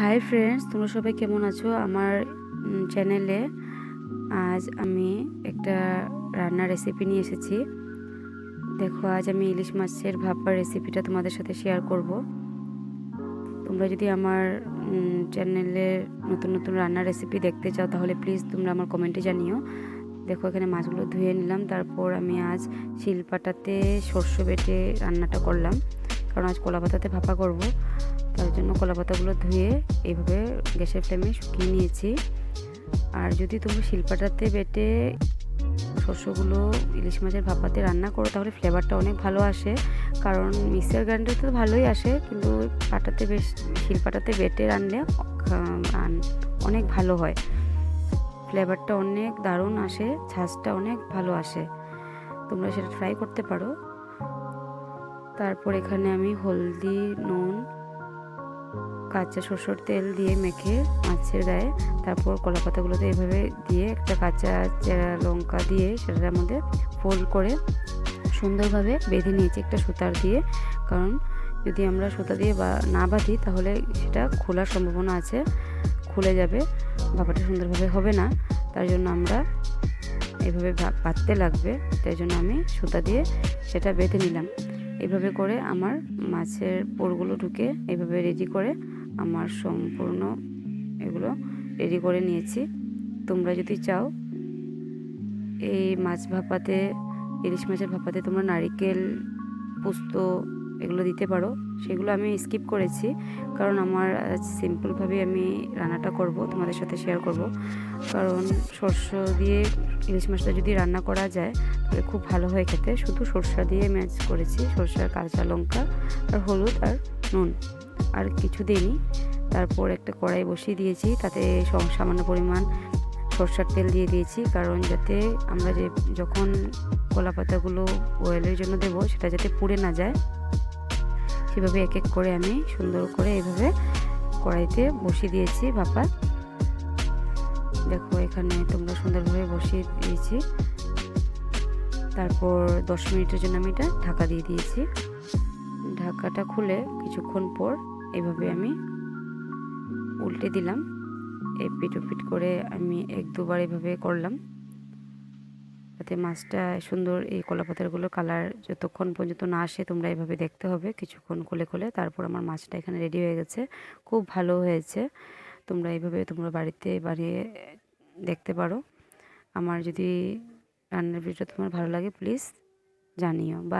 Hi friends তোমরা সবাই কেমন আছো? আমার চ্যানেলে আজ আমি একটা রান্নার রেসিপি নিয়ে এসেছি। দেখো, আজ আমি ইলিশ মাছের ভাপার রেসিপিটা তোমাদের সাথে শেয়ার করব। তোমরা যদি আমার চ্যানেলের নতুন নতুন রান্নার রেসিপি দেখতে চাও, তাহলে প্লিজ তোমরা আমার কমেন্টে জানিও। দেখো, এখানে মাছগুলো ধুয়ে নিলাম, তারপর আমি আজ শিলপাটাতে সর্ষে বেটে রান্নাটা করলাম। কারণ আজ কলা পাতাতে ভাপা করব। তার জন্য কলা পাতাগুলো ধুয়ে এইভাবে গ্যাসের ফ্লেমে শুকিয়ে নিয়েছি। আর যদি তুমি শিলপাটাতে বেটে শস্যগুলো ইলিশ মাছের ভাপাতে রান্না করো, তাহলে ফ্লেভারটা অনেক ভালো আসে। কারণ মিক্সার গ্রাইন্ডার তো ভালোই আসে, কিন্তু পাটাতে বেশ, শিলপাটাতে বেটে রানলে অনেক ভালো হয়। ফ্লেভারটা অনেক দারুণ আসে ঝাঁজটা অনেক ভালো আসে। তোমরা সেটা ট্রাই করতে পারো। তারপর এখানে আমি হলদি, নুন কাঁচা সরষের তেল দিয়ে মেখে মাছের গায়ে, তারপর কলা পাতাগুলোতে এইভাবে দিয়ে একটা কাঁচা চেরা লঙ্কা দিয়ে সেটার মধ্যে ফোল্ড করে সুন্দরভাবে বেঁধে নিয়েছি একটা সুতার দিয়ে। কারণ যদি আমরা সুতা দিয়ে বা না বাঁধি তাহলে সেটা খোলার সম্ভাবনা আছে, খুলে যাবে, ভাপাটা সুন্দরভাবে হবে না। তার জন্য আমরা এভাবে বাঁধতে লাগবে, তাই জন্য আমি সুতা দিয়ে সেটা বেঁধে নিলাম। এইভাবে করে আমার মাছের পোরগুলো ঢুকে এভাবে রেডি করে আমার সম্পূর্ণ এগুলো রেডি করে নিয়েছি। তোমরা যদি চাও, এই মাছ ভাপাতে, ইলিশ মাছের ভাপাতে তোমরা নারিকেল, পোস্ত এগুলো দিতে পারো। সেগুলো আমি স্কিপ করেছি, কারণ আমার সিম্পলভাবে আমি রান্নাটা করব, তোমাদের সাথে শেয়ার করব। কারণ সর্ষ দিয়ে ইলিশ মাছটা যদি রান্না করা যায়, তাহলে খুব ভালো হয় খেতে। শুধু সরষা দিয়ে ম্যাচ করেছি সরষার কাঁচা লঙ্কা আর হলুদ আর নুন। আর কিছু দিইনি। তারপর একটা কড়াই বসিয়ে দিয়েছি, তাতে সামান্য পরিমাণ সরষার তেল দিয়ে দিয়েছি, কারণ যাতে আমরা যে যখন কলা পাতাগুলো ওয়েলের জন্য দেবো, সেটা যাতে পুড়ে না যায়। সেভাবে এক এক করে আমি সুন্দর করে এইভাবে কড়াইতে বসিয়ে দিয়েছি, ভাপা। দেখো, এখানে তোমরা সুন্দরভাবে বসিয়ে দিয়েছি। তারপর দশ মিনিটের জন্য আমি এটা ঢাকা দিয়ে দিয়েছি। ঢাকাটা খুলে কিছুক্ষণ পর এভাবে আমি উল্টে দিলাম। এই পিট পিট করে আমি এক দুবার এভাবে করলাম। যাতে মাছটা সুন্দর এই কলা পাতারগুলো কালার যতক্ষণ পর্যন্ত না আসে তোমরা এভাবে দেখতে হবে। কিছুক্ষণ খুলে খুলে তারপর আমার মাছটা এখানে রেডি হয়ে গেছে। খুব ভালো হয়েছে। তোমরা এইভাবে তোমরা বাড়িতে বানিয়ে দেখতে পারো। আমার যদি রান্নার ভিডিওটা তোমার ভালো লাগে, প্লিজ জানিও। বা